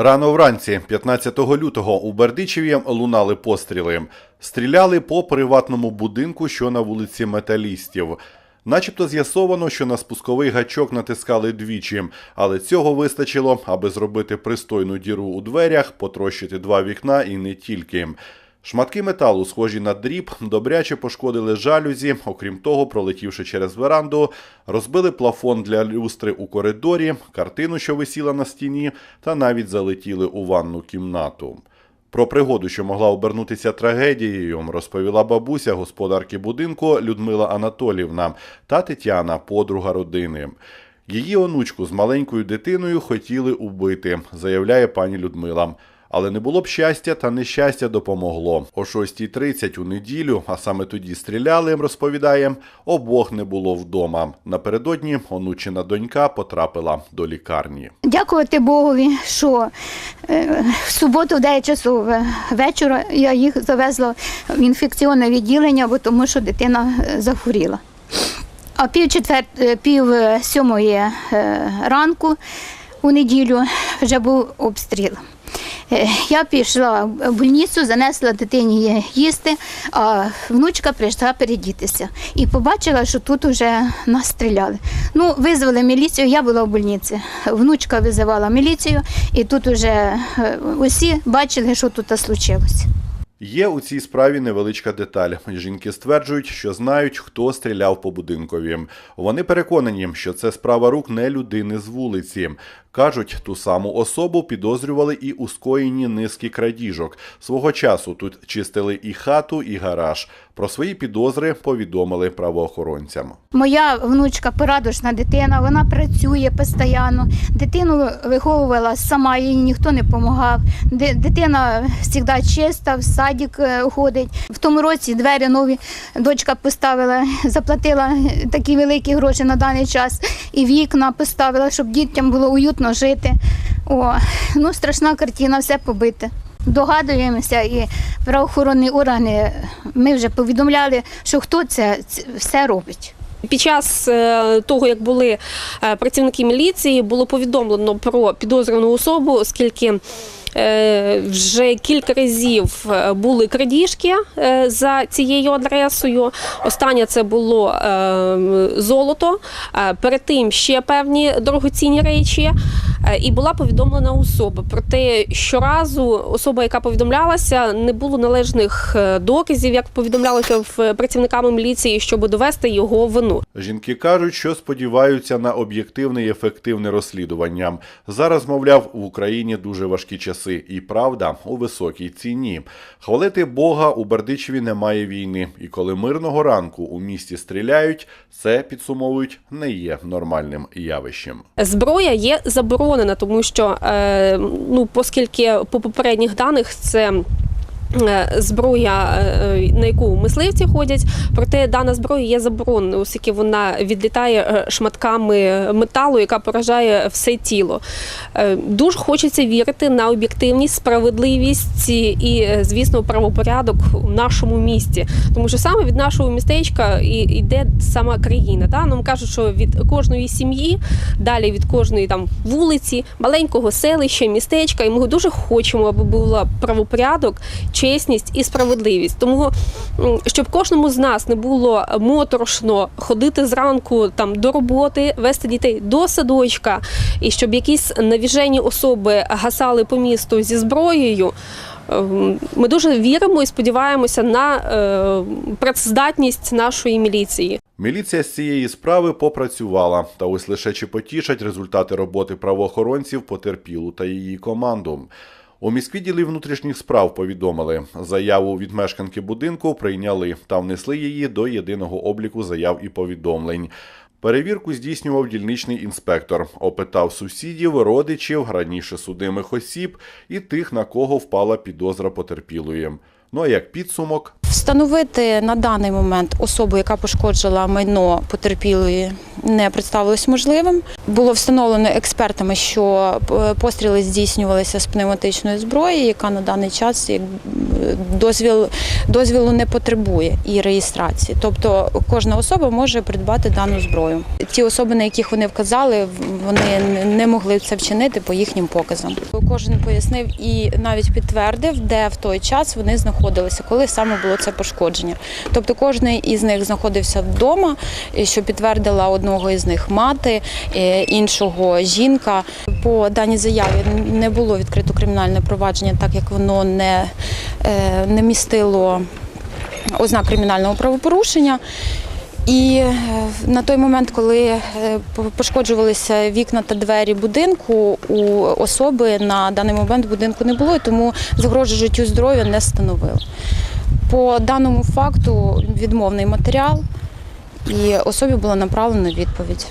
Рано вранці, 15 лютого, у Бердичеві лунали постріли. Стріляли по приватному будинку, що на вулиці Металістів. Начебто з'ясовано, що на спусковий гачок натискали двічі, але цього вистачило, аби зробити пристойну діру у дверях, потрощити два вікна і не тільки. Шматки металу, схожі на дріб, добряче пошкодили жалюзі. Окрім того, пролетівши через веранду, розбили плафон для люстри у коридорі, картину, що висіла на стіні, та навіть залетіли у ванну кімнату. Про пригоду, що могла обернутися трагедією, розповіла бабуся господарки будинку Людмила Анатолівна та Тетяна, подруга родини. Її онучку з маленькою дитиною хотіли убити, заявляє пані Людмила. Але не було б щастя, та нещастя допомогло. О 6.30 у неділю, а саме тоді стріляли, розповідає, обох не було вдома. Напередодні онучина донька потрапила до лікарні. Дякувати Богові, що е, в суботу, в 9 часов е, вечора, я їх завезла в інфекційне відділення, бо тому що дитина е, захворіла. А пів, четвер... пів сьомої ранку у неділю вже був обстріл. Е, Я пішла в больницю, занесла дитині їсти, а внучка прийшла передітися. І побачила, що тут вже нас стріляли. Ну, визвали міліцію, я була в больниці. Внучка визивала міліцію, і тут вже е, усі бачили, що тут случилось. Є у цій справі невеличка деталь. Жінки стверджують, що знають, хто стріляв по будинкові. Вони переконані, що це справа рук не людини з вулиці. Кажуть, ту саму особу підозрювали і у скоєнні низки крадіжок. Свого часу тут чистили і хату, і гараж. Про свої підозри повідомили правоохоронцям. Моя внучка порадушна дитина, вона працює постійно. Дитину виховувала сама, їй ніхто не допомагав. Дитина завжди чиста, в садик е, ходить. В тому році двері нові дочка поставила, заплатила такі великі гроші на даний час. І вікна поставила, щоб дітям було уютно жити. О, ну страшна картина, все побите. Догадуємося, і правоохоронні органи ми вже повідомляли, що хто це, все робить. Під час е, того, як були е, працівники міліції, було повідомлено про підозрювану особу, оскільки вже кілька разів е, були крадіжки е, за цією адресою. Останнє це було е, золото, е, перед тим ще певні дорогоцінні речі. Е, І була повідомлена особа. Проте щоразу особа, яка повідомлялася, не було належних е, доказів, як повідомлялося в працівниками міліції, щоб довести його вину. Жінки кажуть, що сподіваються на об'єктивне і ефективне розслідування. Зараз, мовляв, в Україні дуже важкі часи, і правда у високій ціні. Хвалити Бога у Бердичеві немає війни, і коли мирного ранку у місті стріляють, це підсумовують не є нормальним явищем. Зброя є заборонена, тому що е, ну, оскільки по попередніх даних це. Е, Зброя, е, на яку мисливці ходять, проте дана зброя є забороненою, оскільки вона відлітає е, шматками металу, яка поражає все тіло. Е, Дуже хочеться вірити на об'єктивність, справедливість і, е, звісно, правопорядок в нашому місті, тому що саме від нашого містечка і йде сама країна. Да? Нам кажуть, що від кожної сім'ї, далі від кожної там вулиці, маленького селища, містечка, і ми дуже хочемо, аби була правопорядок, чесність і справедливість. Тому щоб кожному з нас не було моторошно ходити зранку там до роботи, вести дітей до садочка, і щоб якісь навіжені особи гасали по місту зі зброєю. ем, Ми дуже віримо і сподіваємося на е, працездатність нашої міліції. Міліція з цієї справи попрацювала, та ось лише чи потішать результати роботи правоохоронців потерпілу та її команду. У міськвідділі внутрішніх справ повідомили, заяву від мешканки будинку прийняли та внесли її до єдиного обліку заяв і повідомлень. Перевірку здійснював дільничний інспектор, опитав сусідів, родичів, раніше судимих осіб і тих, на кого впала підозра потерпілої. Ну а як підсумок, Встановити на даний момент особу, яка пошкоджила майно потерпілої, не представилось можливим. Було встановлено експертами, що е, постріли здійснювалися з пневматичної зброї, яка на даний час дозвіл, дозвілу не потребує і реєстрації. Тобто кожна особа може придбати дану зброю. Ті особи, на яких вони вказали, вони не могли це вчинити по їхнім показам. Кожен пояснив і навіть підтвердив, де в той час вони знаходилися, коли саме було це пошкодження. Тобто кожен із них знаходився вдома, що підтвердила одного із них мати, е, іншого жінка. По даній заяві не було відкрито кримінальне провадження, так як воно не, е, не містило ознак кримінального правопорушення. І е, на той момент, коли пошкоджувалися вікна та двері будинку, у особи на даний момент будинку не було, тому загрожу життю здоров'я не становили. По даному факту відмовний матеріал, і особі була направлена відповідь.